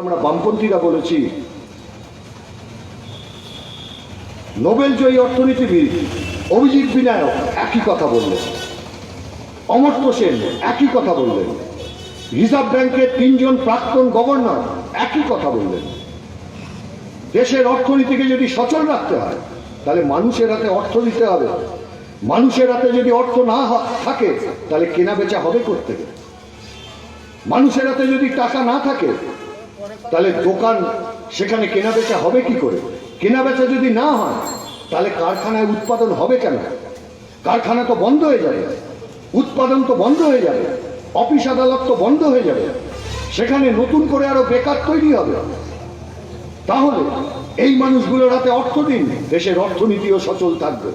আমরা বামপন্থীরা বলেছি, নোবেল জয়ী অর্থনীতিবিদ অভিজিৎ বিনায়ক একই কথা বললেন। অমর্ত্য সেন একই কথা বললেন। রিজার্ভ ব্যাংকের তিনজন প্রাক্তন গভর্নর একই কথা বললেন। দেশের অর্থনীতিকে যদি সচল রাখতে হয়, তাহলে মানুষের হাতে অর্থ দিতে হবে। মানুষের হাতে যদি অর্থ না থাকে, তাহলে কেনা বেচা হবে করতে মানুষের হাতে যদি টাকা না থাকে তাহলে দোকান সেখানে কেনা বেচা হবে কি করে? কেনা বেচা যদি না হয়, তাহলে কারখানায় উৎপাদন হবে কেন? কারখানা তো বন্ধ হয়ে যাবে, উৎপাদন তো বন্ধ হয়ে যাবে, অফিস আদালত তো বন্ধ হয়ে যাবে, সেখানে নতুন করে আরও বেকার তৈরি হবে। তাহলে এই মানুষগুলোর হাতে অর্থ দিন, দেশের অর্থনীতিও সচল থাকবে।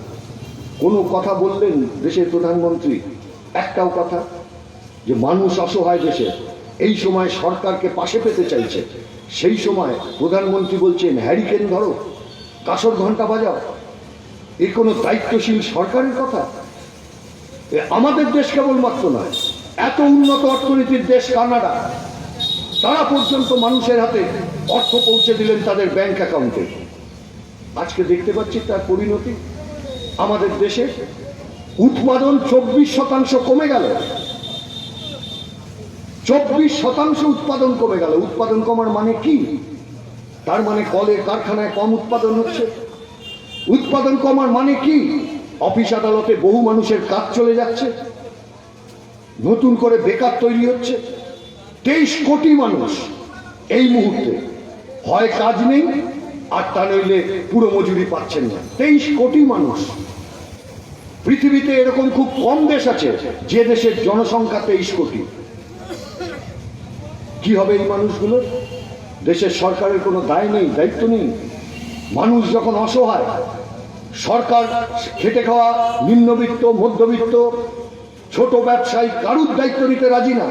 কোনো কথা বললেন দেশের প্রধানমন্ত্রী? একটাও কথা, যে মানুষ অসহায় দেশে এই সময় সরকারকে পাশে পেতে চাইছে। সেই সময় প্রধানমন্ত্রী বলছেন হ্যারিকেন ধরো, কাসর ঘণ্টা বাজাও। এ কোনো দায়িত্বশীল সরকারের কথা? আমাদের দেশ কেবলমাত্র নয়, এত উন্নত অর্থনীতির দেশ কানাডা। তারা পর্যন্ত মানুষের হাতে অর্থ পৌঁছে দিলেন তাদের ব্যাংক অ্যাকাউন্টে। আজকে দেখতে পাচ্ছি তার পরিণতি। আমাদের দেশে উৎপাদন চব্বিশ শতাংশ কমে গেল। চব্বিশ শতাংশ উৎপাদন কমে গেল। উৎপাদন কমার মানে কি? তার মানে কলে, কারখানায় কম উৎপাদন হচ্ছে। উৎপাদন কমার মানে কি? অফিস আদালতে বহু মানুষের কাজ চলে যাচ্ছে। নতুন করে বেকার তৈরি হচ্ছে। তেইশ কোটি মানুষ এই মুহূর্তে। হয় কাজ নেই, আর তা নইলে পুরো মজুরি পাচ্ছেন না। তেইশ কোটি মানুষ। পৃথিবীতে এরকম খুব কম দেশ আছে, যে দেশের জনসংখ্যা তেইশ কোটি। কি হবে এই মানুষগুলো দেশের সরকারের কোনো দায় নেই, দায়িত্ব নেই। মানুষ যখন অসহায়, সরকার খেটে খাওয়া, নিম্নবিত্ত, মধ্যবিত্ত, ছোট ব্যবসায়ী, কারুর দায়িত্ব নিতে রাজি না,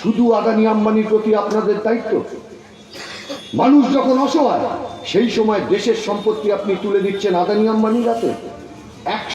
শুধু আদানি আম্বানির প্রতি আপনাদের দায়িত্ব। মানুষ যখন অসহায়, সেই সময় দেশের সম্পত্তি আপনি তুলে দিচ্ছেন আদানি আম্বানির হাতে। এক